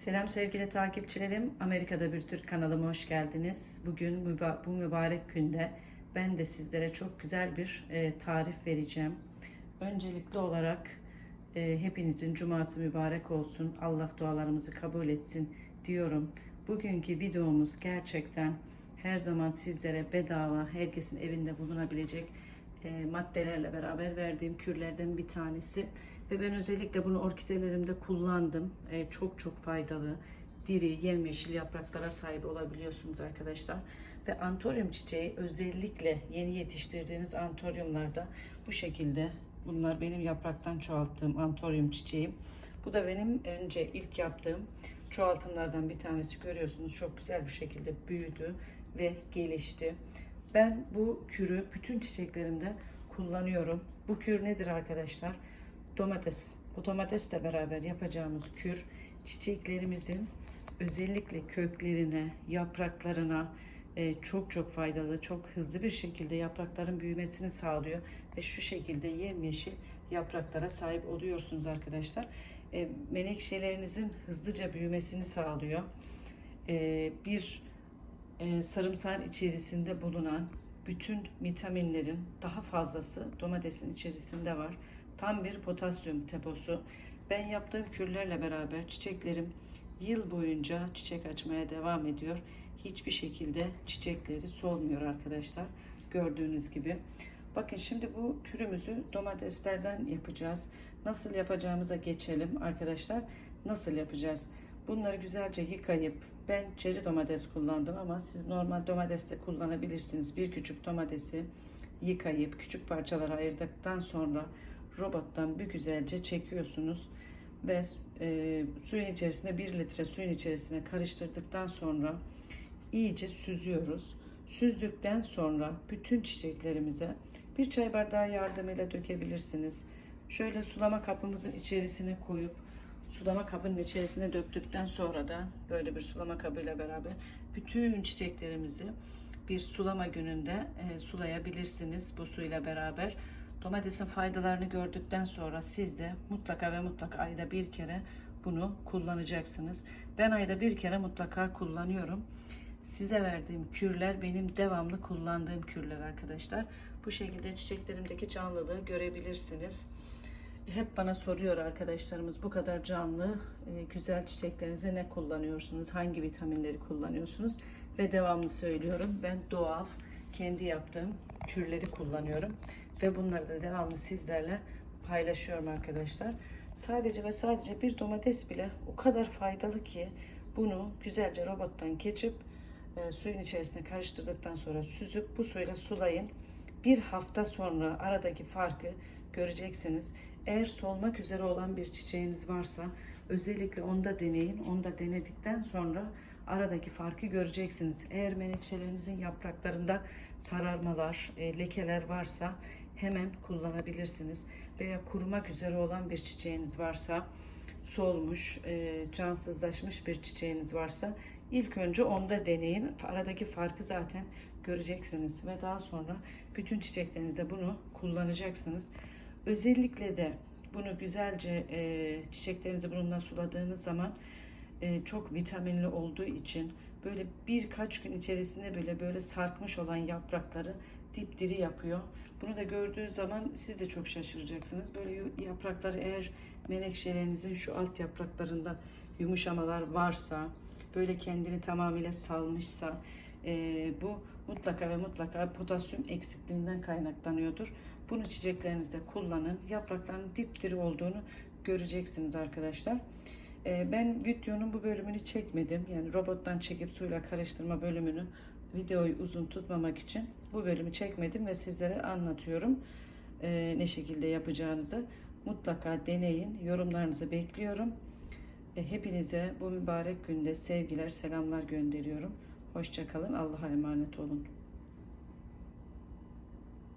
Selam sevgili takipçilerim. Amerika'da bir Türk kanalıma hoş geldiniz. Bugün bu mübarek günde ben de sizlere çok güzel bir e, tarif vereceğim. Öncelikli olarak e, hepinizin cuması mübarek olsun. Allah dualarımızı kabul etsin diyorum. Bugünkü videomuz gerçekten her zaman sizlere bedava, herkesin evinde bulunabilecek e, maddelerle beraber verdiğim kürlerden bir tanesi. Ve ben özellikle bunu orkidelerimde kullandım. E, çok çok faydalı. Diri, yemyeşil yapraklara sahip olabiliyorsunuz arkadaşlar. Ve antoryum çiçeği özellikle yeni yetiştirdiğiniz antoryumlarda bu şekilde bunlar benim yapraktan çoğalttığım antoryum çiçeğim. Bu da benim önce ilk yaptığım çoğaltımlardan bir tanesi görüyorsunuz. Çok güzel bir şekilde büyüdü ve gelişti. Ben bu kürü bütün çiçeklerimde kullanıyorum. Bu kür nedir arkadaşlar? Domates. Bu domatesle beraber yapacağımız kür çiçeklerimizin özellikle köklerine, yapraklarına e, çok çok faydalı, çok hızlı bir şekilde yaprakların büyümesini sağlıyor ve şu şekilde yemyeşil yapraklara sahip oluyorsunuz arkadaşlar. E, menekşelerinizin hızlıca büyümesini sağlıyor. E, bir e, sarımsağın içerisinde bulunan bütün vitaminlerin daha fazlası domatesin içerisinde var. Tam bir potasyum deposu. Ben yaptığım kürlerle beraber çiçeklerim yıl boyunca çiçek açmaya devam ediyor. Hiçbir şekilde çiçekleri solmuyor arkadaşlar. Gördüğünüz gibi. Bakın şimdi bu kürümüzü domateslerden yapacağız. Nasıl yapacağımıza geçelim arkadaşlar. Nasıl yapacağız? Bunları güzelce yıkayıp ben çeri domates kullandım ama siz normal domates de kullanabilirsiniz. Bir küçük domatesi yıkayıp küçük parçalara ayırdıktan sonra robottan bir güzelce çekiyorsunuz ve e, suyun içerisine 1 litre suyun içerisine karıştırdıktan sonra iyice süzüyoruz. Süzdükten sonra bütün çiçeklerimize bir çay bardağı yardımıyla dökebilirsiniz. Şöyle sulama kapımızın içerisine koyup sulama kabının içerisine döktükten sonra da böyle bir sulama kabıyla beraber bütün çiçeklerimizi bir sulama gününde e, sulayabilirsiniz bu suyla beraber. Domatesin faydalarını gördükten sonra siz de mutlaka ve mutlaka ayda bir kere bunu kullanacaksınız. Ben ayda bir kere mutlaka kullanıyorum. Size verdiğim kürler benim devamlı kullandığım kürler arkadaşlar. Bu şekilde çiçeklerimdeki canlılığı görebilirsiniz. Hep bana soruyor arkadaşlarımız bu kadar canlı, e, güzel çiçeklerinize ne kullanıyorsunuz? Hangi vitaminleri kullanıyorsunuz? Ve devamlı söylüyorum. Ben doğal, kendi yaptığım kürleri kullanıyorum. Ve bunları da devamlı sizlerle paylaşıyorum arkadaşlar. Sadece ve sadece bir domates bile o kadar faydalı ki bunu güzelce robottan geçip e, suyun içerisine karıştırdıktan sonra süzüp bu suyla sulayın. Bir hafta sonra aradaki farkı göreceksiniz. Eğer solmak üzere olan bir çiçeğiniz varsa özellikle onda deneyin. Onda denedikten sonra aradaki farkı göreceksiniz. Eğer menekşelerinizin yapraklarında sararmalar, e, lekeler varsa hemen kullanabilirsiniz. Veya kurumak üzere olan bir çiçeğiniz varsa, solmuş, e, cansızlaşmış bir çiçeğiniz varsa ilk önce onda deneyin. Aradaki farkı zaten göreceksiniz ve daha sonra bütün çiçeklerinizde bunu kullanacaksınız. Özellikle de bunu güzelce e, çiçeklerinizi bununla suladığınız zaman e, çok vitaminli olduğu için böyle birkaç gün içerisinde böyle böyle sarkmış olan yaprakları dipdiri yapıyor. Bunu da gördüğü zaman siz de çok şaşıracaksınız. Böyle yaprakları eğer menekşelerinizin şu alt yapraklarında yumuşamalar varsa, böyle kendini tamamıyla salmışsa e, bu mutlaka ve mutlaka potasyum eksikliğinden kaynaklanıyordur. Bunu çiçeklerinizde kullanın. Yaprakların dipdiri olduğunu göreceksiniz arkadaşlar. E, ben videonun bu bölümünü çekmedim. Yani robottan çekip suyla karıştırma bölümünü videoyu uzun tutmamak için bu bölümü çekmedim ve sizlere anlatıyorum e, ne şekilde yapacağınızı. Mutlaka deneyin. Yorumlarınızı bekliyorum. E, hepinize bu mübarek günde sevgiler, selamlar gönderiyorum. Hoşçakalın. Allah'a emanet olun.